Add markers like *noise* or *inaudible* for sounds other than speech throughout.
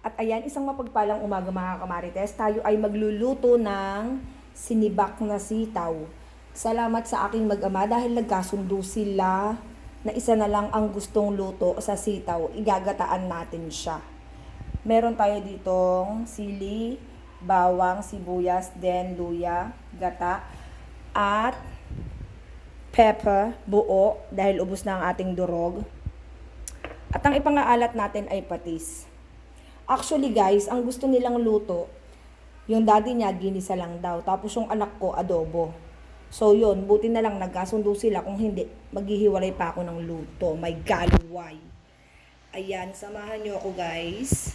At ayan, isang mapagpalang umaga mga kamarites, tayo ay magluluto ng sinibak na sitaw. Salamat sa aking mag-ama dahil nagkasundo sila na isa na lang ang gustong luto sa sitaw. Igagataan natin siya. Meron tayo ditong sili, bawang, sibuyas, then luya, gata, at pepper, buo, dahil ubos na ang ating durog. At ang ipangaalat natin ay patis. Actually guys, ang gusto nilang luto, yung daddy niya ginisa lang daw. Tapos yung anak ko adobo. So yun, buti na lang nagkasundo sila. Kung hindi, maghihiwalay pa ako ng luto. My God, why? Ayan, samahan niyo ako guys.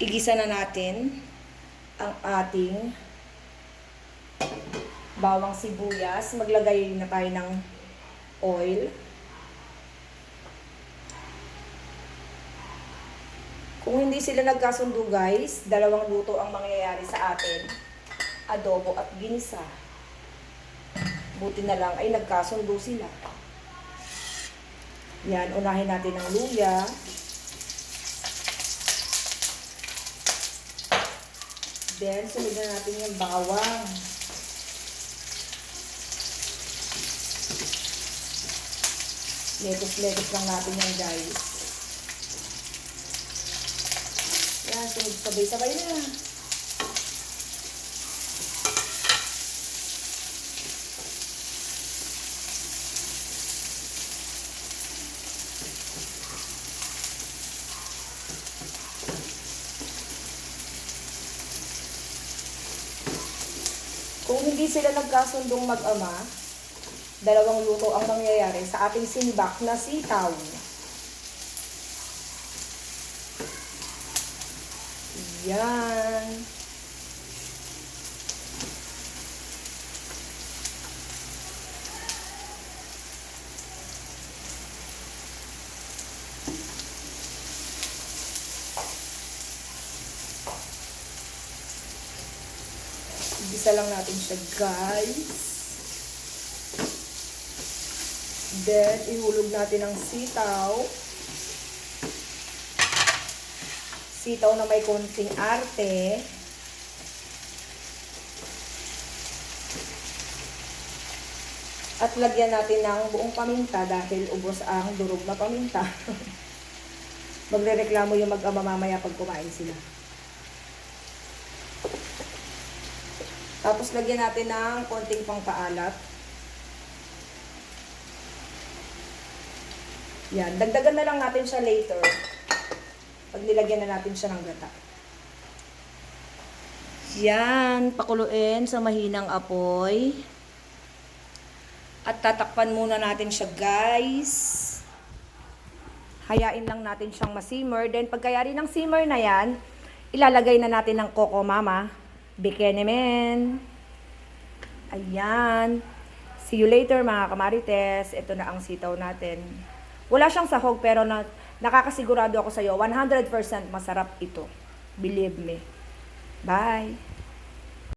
Igisa na natin ang ating bawang sibuyas. Maglagay na tayo ng oil. Kung hindi sila nagkasundo guys, dalawang luto ang mangyayari sa atin. Adobo at ginisa. Buti na lang ay nagkasundo sila. Yan, unahin natin ang luya. Then, sunod na natin yung bawang. Letos-letos lang natin yan guys. Yan, sunod sabay-sabay na. Kung hindi sila nagkasundong mag-ama, dalawang luto ang mangyayari sa ating sinibak na sitaw. Yan. Igisa lang natin siya, guys. Then, ihulog natin ang sitaw. Sitaw na may konting arte. At lagyan natin ng buong paminta dahil ubos ang durog na paminta. *laughs* Magrereklamo yung mag-ama mamaya pag kumain sila. Tapos lagyan natin ng konting pangpaalat. Yan, dagdagan na lang natin siya later. Pag nilagyan na natin siya ng gata. Yan, pakuluin sa mahinang apoy. At tatakpan muna natin siya, guys. Hayain lang natin siyang masimmer. Then, pagkayari ng simmer na yan, ilalagay na natin ng coco mama. Bikini men. Ayan. See you later, mga kamarites. Ito na ang sitaw natin. Wala siyang sahog, pero na, nakakasigurado ako sa'yo, 100% masarap ito. Believe me. Bye!